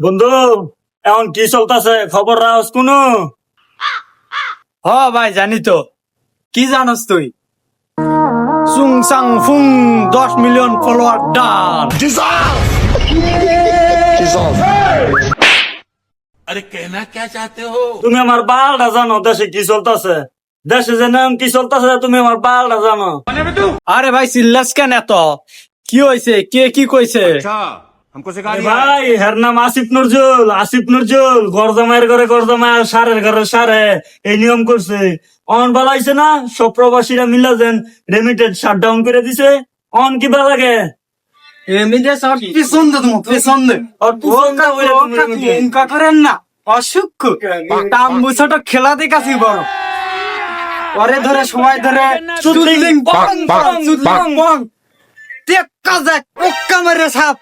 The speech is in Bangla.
বন্ধু এখন কি চলতেছে? খবর রাস কোন? হ ভাই জানি তো। কি জানোস তুই? সুং সাং ফুং দশ মিলিয়ন ফলোয়ার ডান আরে কেনা কে চাতে হো? তুমি আমার বালটা জানো দেশে কি চলতেছে? দেশে যে নাম কি চলতেছে তুমি আমার বালটা জানো। আরে ভাই চিল্লাস কেন এত? কি হয়েছে কে কি কইছে? আচ্ছা। আরে ভাই হের নাম আসিফ নজরুল আসিফ নজরুল গরজামায়ের ঘরে গরজামায় সারের ঘরে সারে এই নিয়ম করছে। অন বালাইছে না সব প্রবাসীরা মিলা যেন রেমিটেড শাট ডাউন করে দিছে। অন কি বা লাগে পিছন দে তোমার পিছন দে আর পুসন্দা হইলে তুমি করেন না। অসুখ তাম্বুছটা খেলা দেখাছি বড়। পরে ধরে সময় ধরে চুদলিং বং বং চুদলিং বং টেক্কা যাক ওক্কা মারে সাপ